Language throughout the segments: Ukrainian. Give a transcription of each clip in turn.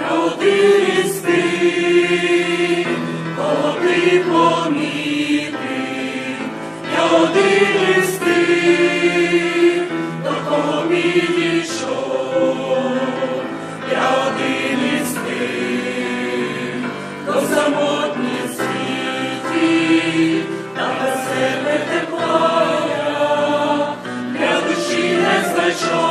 Я один із тих, кого ти помітив. Я один із тих, до кого підійшов. Я один із тих, хто самотній в та без себе тепла для душі не знайшов.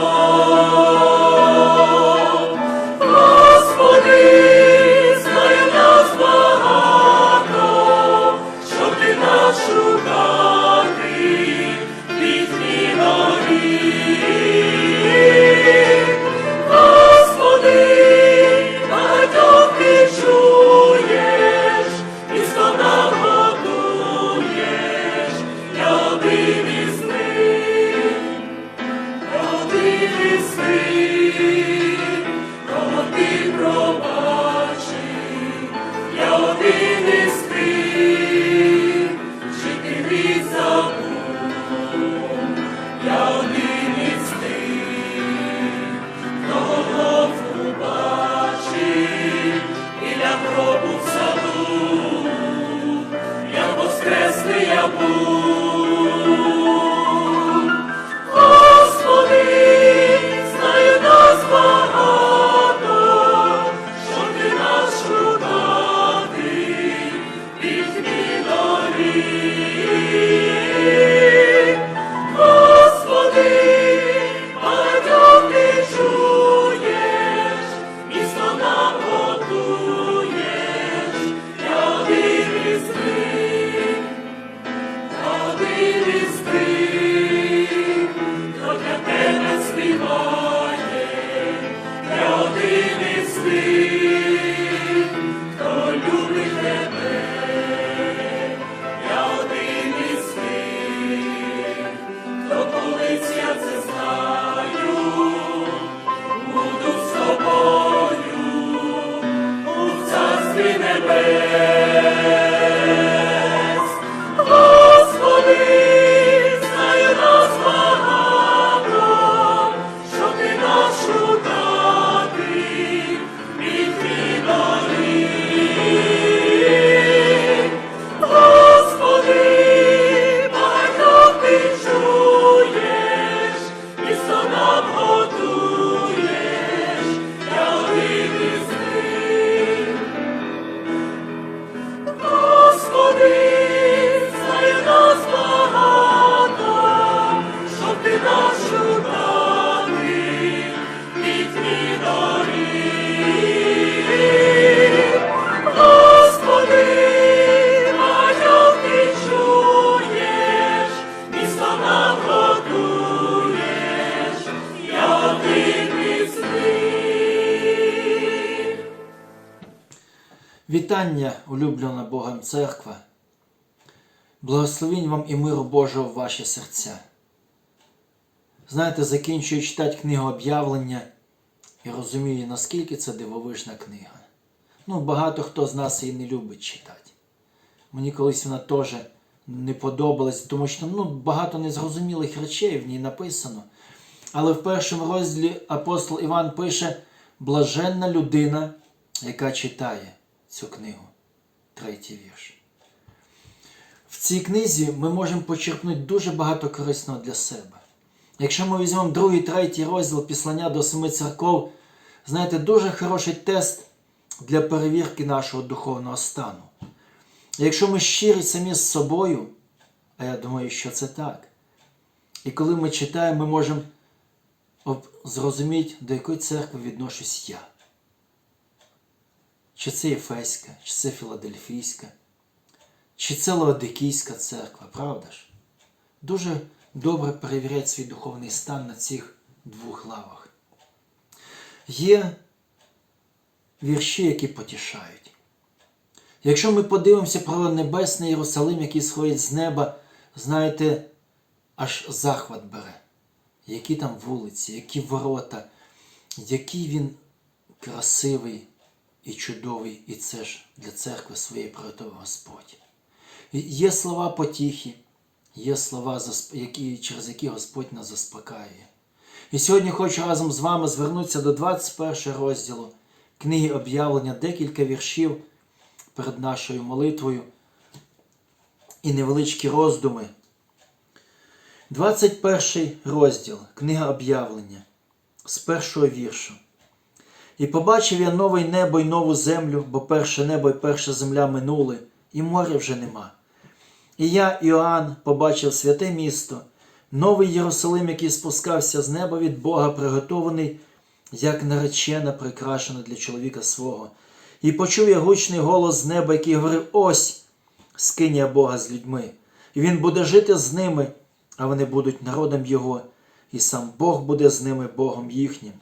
Amen. Вітання, улюблена Богом церква. Благословінь вам і миру Божого в ваші серця. Знаєте, закінчую читати книгу об'явлення і розумію, наскільки це дивовижна книга. Ну, багато хто з нас її не любить читати. Мені колись вона теж не подобалась, тому що ну, багато незрозумілих речей в ній написано. Але в першому розділі апостол Іван пише: блаженна людина, яка читає цю книгу. Третій вірш. В цій книзі ми можемо почерпнути дуже багато корисного для себе. Якщо ми візьмемо другий, третій розділ післання до семи церков, знаєте, дуже хороший тест для перевірки нашого духовного стану. Якщо ми щирі самі з собою, а я думаю, що це так. І коли ми читаємо, ми можемо зрозуміти, до якої церкви відношусь я. Чи це Єфеська, чи це Філадельфійська, чи це Лаодикійська церква, правда ж? Дуже добре перевіряти свій духовний стан на цих двох лавах. Є вірші, які потішають. Якщо ми подивимося про Небесний Єрусалим, який сходить з неба, знаєте, аж захват бере. Які там вулиці, які ворота, який він красивий і чудовий, і це ж для церкви своєї приготовив Господь. Є слова потіхи, є слова, які, через які Господь нас заспокаює. І сьогодні хочу разом з вами звернутися до 21 розділу книги об'явлення, декілька віршів перед нашою молитвою і невеличкі роздуми. 21 розділ, книга об'явлення з першого віршу. І побачив я нове небо й нову землю, бо перше небо й перша земля минули, і моря вже нема. І я, Іоанн, побачив святе місто, новий Єрусалим, який спускався з неба від Бога, приготований, як наречена, прикрашена для чоловіка свого. І почув я гучний голос з неба, який говорив: Ось скиня Бога з людьми, і він буде жити з ними, а вони будуть народом Його, і сам Бог буде з ними Богом їхнім.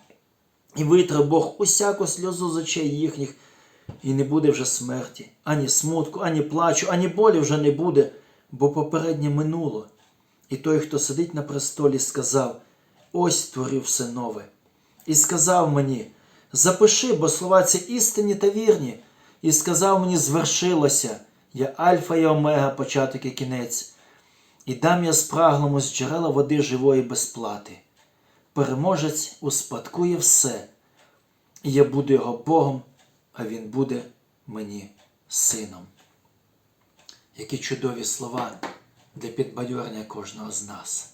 І витре Бог усяку сльозу з очей їхніх, і не буде вже смерті, ані смутку, ані плачу, ані болі вже не буде, бо попереднє минуло. І той, хто сидить на престолі, сказав: Ось створив все нове. І сказав мені: Запиши, бо слова ці істинні та вірні. І сказав мені, звершилося, я Альфа і Омега, початок і кінець, і дам я спраглому з джерела води живої безплати. Переможець успадкує все, я буду його Богом, а він буде мені сином. Які чудові слова для підбадьорення кожного з нас.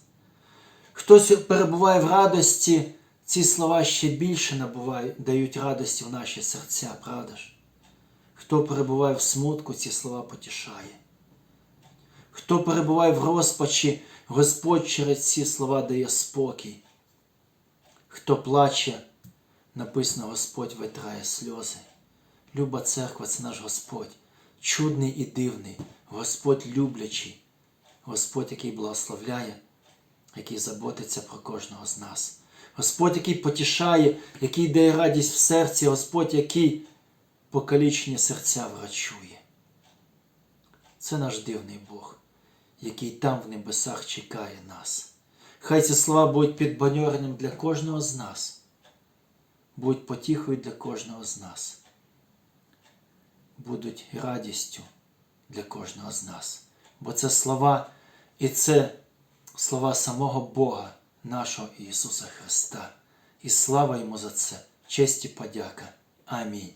Хтось перебуває в радості, ці слова ще більше набувають, дають радості в наші серця, правда ж? Хто перебуває в смутку, ці слова потішає. Хто перебуває в розпачі, Господь через ці слова дає спокій. Хто плаче, написано Господь витрає сльози. Люба церква це наш Господь, чудний і дивний, Господь люблячий, Господь, який благословляє, який заботиться про кожного з нас. Господь, який потішає, який дає радість в серці, Господь, який покалічені серця врачує. Це наш дивний Бог, який там в небесах чекає нас. Хай ці слова будуть підбадьоренням для кожного з нас, будуть потіхою для кожного з нас, будуть радістю для кожного з нас. Бо це слова і це слова самого Бога, нашого Ісуса Христа. І слава йому за це, честь і подяка. Амінь.